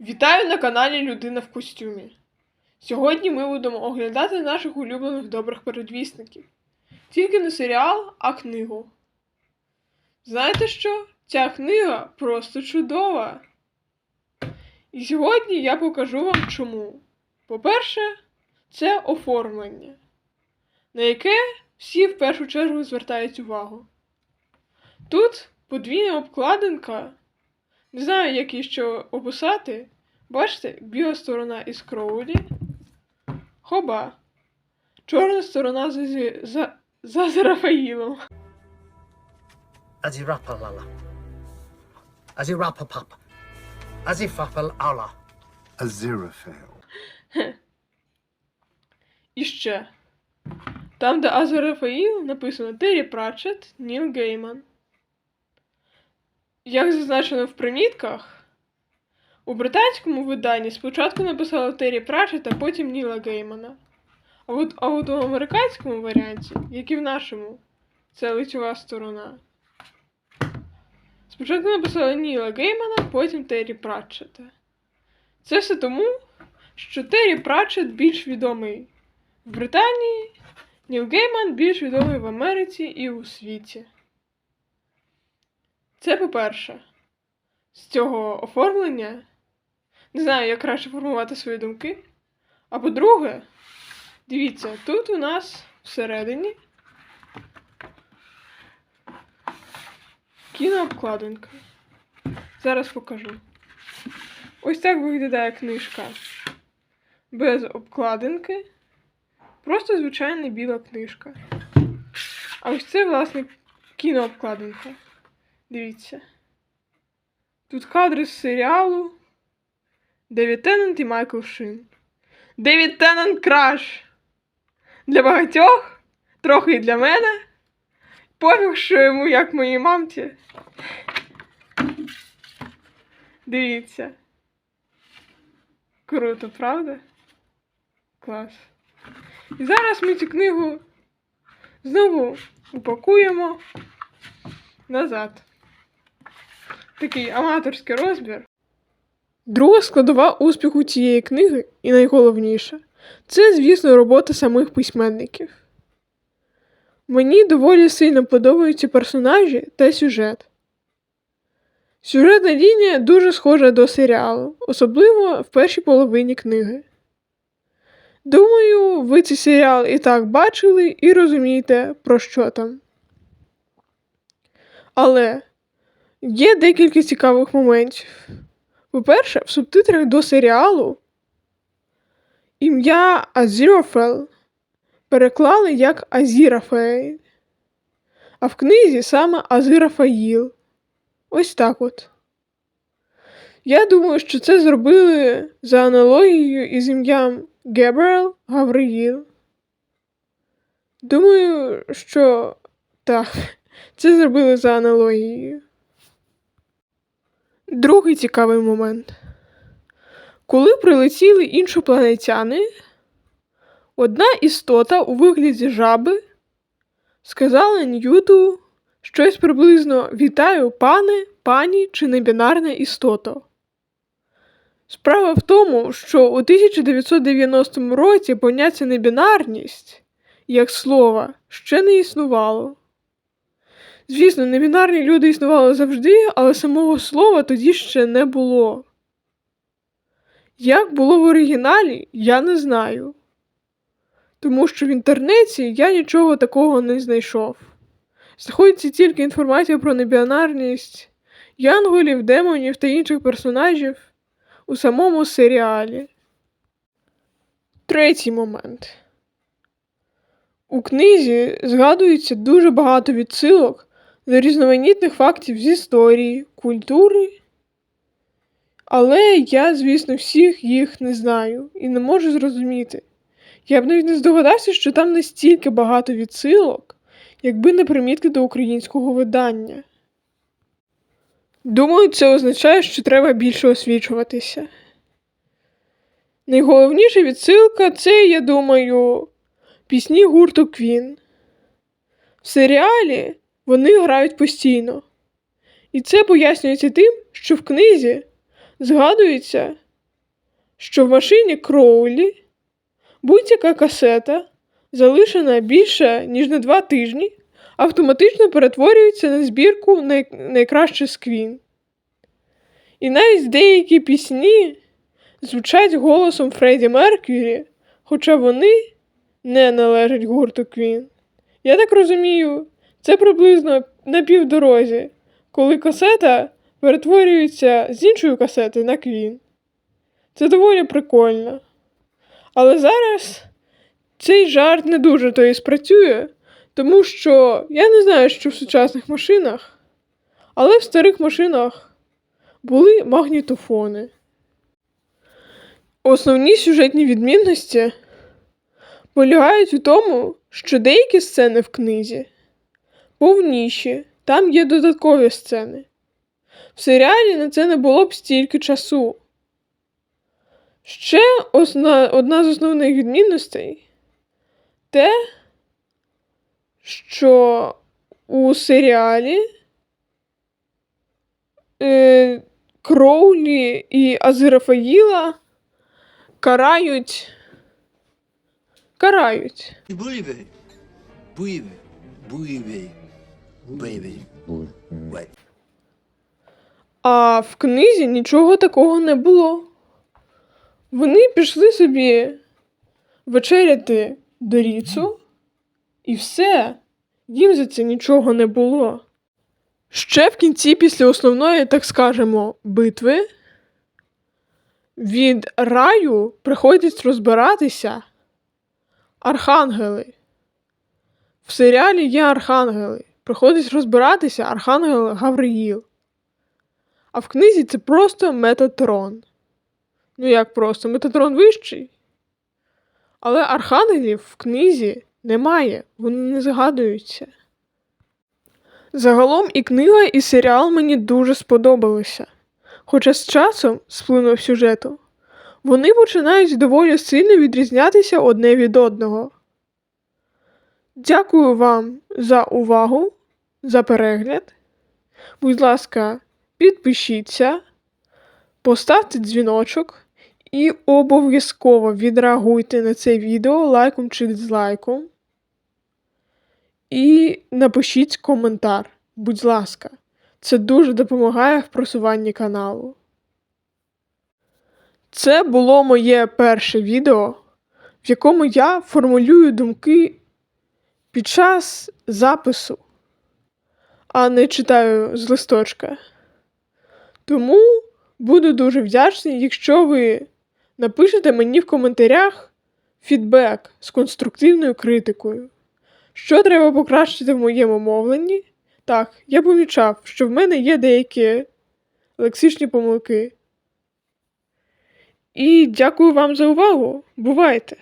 Вітаю на каналі Людина в костюмі. Сьогодні ми будемо оглядати наших улюблених добрих передвісників. Тільки не серіал, а книгу. Знаєте що? Ця книга просто чудова. І сьогодні я покажу вам чому. По-перше, це оформлення, на яке всі в першу чергу звертають увагу. Тут подвійна обкладинка. Не знаю, як її ще описати. Бачите, біла сторона із Кроулі. Хоба. Чорна сторона за, за, за, за Рафаїлом. Azirapalala. Azirapapap. Azifapal Allah. Aziraphale. І ще. Там, де Аза Рафаїл, написано Террі Пратчет, Ніл Гейман. Як зазначено в примітках, у британському виданні спочатку написали Террі Пратчет, а потім Ніла Геймана. А от, а от у американському варіанті, як і в нашому, це лицьова сторона. Спочатку написали Ніла Геймана, потім Террі Пратчета. Це все тому, що Террі Пратчет більш відомий в Британії, Ніл Гейман більш відомий в Америці і у світі. Це по-перше, з цього оформлення. Не знаю, як краще формувати свої думки. А по-друге, дивіться, тут у нас всередині кінообкладинка. Зараз покажу. Ось так виглядає книжка без обкладинки. Просто звичайна біла книжка. А ось це, власне, кінообкладинка. Дивіться. Тут кадри з серіалу Девід Теннант і Майкл Шин. Девід Теннант краш! Для багатьох, трохи і для мене. Пофіг, що йому, як моїй мамці. Дивіться. Круто, правда? Клас. І зараз ми цю книгу знову упакуємо назад. Такий аматорський розбір. Друга складова успіху цієї книги, і найголовніше, це, звісно, робота самих письменників. Мені доволі сильно подобаються персонажі та сюжет. Сюжетна лінія дуже схожа до серіалу, особливо в першій половині книги. Думаю, ви цей серіал і так бачили і розумієте, про що там. Але є декілька цікавих моментів. По-перше, в субтитрах до серіалу ім'я Азірофел переклали як Азірафаель, а в книзі саме Азирафаїл. Ось так от. Я думаю, що це зробили за аналогією із ім'ям Гебрел Гавриїл. Думаю, що так, це зробили за аналогією. Другий цікавий момент. Коли прилетіли іншопланетяни, одна істота у вигляді жаби сказала Ньюту щось приблизно Вітаю, пане, пані чи небінарна істото. Справа в тому, що у 1990 році поняття небінарність, як слова, ще не існувало. Звісно, небінарні люди існували завжди, але самого слова тоді ще не було. Як було в оригіналі, я не знаю. Тому що в інтернеті я нічого такого не знайшов. Знаходиться тільки інформація про небінарність янголів, демонів та інших персонажів у самому серіалі. Третій момент. У книзі згадується дуже багато відсилок до різноманітних фактів з історії, культури. Але я, звісно, всіх їх не знаю і не можу зрозуміти. Я б навіть не здогадався, що там настільки багато відсилок, якби не примітки до українського видання. Думаю, це означає, що треба більше освічуватися. Найголовніша відсилка це, я думаю, пісні гурту Квін. В серіалі вони грають постійно. І це пояснюється тим, що в книзі згадується що в машині Кроулі будь-яка касета, залишена більше, ніж на два тижні, автоматично перетворюється на збірку най... найкраще з І навіть деякі пісні звучать голосом Фредді Меркюрі, хоча вони не належать гурту Квін. Я так розумію, це приблизно на півдорозі, коли касета перетворюється з іншої касети на Квін. Це доволі прикольно. Але зараз цей жарт не дуже то і спрацює, тому що я не знаю, що в сучасних машинах, але в старих машинах були магнітофони. Основні сюжетні відмінності полягають у тому, що деякі сцени в книзі повніші, там є додаткові сцени. В серіалі на це не було б стільки часу. Ще осна, одна з основних відмінностей те, що у серіалі е, Кроулі і Азерафаїла карають. Карають. Buive. Buive. Buive. Baby. Ouais. А в книзі нічого такого не було. Вони пішли собі вечеряти до Ріцу, і все, їм за це нічого не було. Ще в кінці, після основної, так скажемо, битви, від раю приходять розбиратися архангели. В серіалі є архангели. Приходить розбиратися архангел Гавриїл. А в книзі це просто Метатрон. Ну як просто? Метатрон вищий. Але архангелів в книзі немає, вони не згадуються. Загалом і книга, і серіал мені дуже сподобалися. Хоча з часом, сплинув сюжету, вони починають доволі сильно відрізнятися одне від одного. Дякую вам за увагу, за перегляд. Будь ласка, підпишіться, поставте дзвіночок і обов'язково відреагуйте на це відео лайком чи дизлайком. І напишіть коментар, будь ласка. Це дуже допомагає в просуванні каналу. Це було моє перше відео, в якому я формулюю думки під час запису, а не читаю з листочка. Тому буду дуже вдячний, якщо ви напишете мені в коментарях фідбек з конструктивною критикою. Що треба покращити в моєму мовленні? Так, я помічав, що в мене є деякі лексичні помилки. І дякую вам за увагу. Бувайте!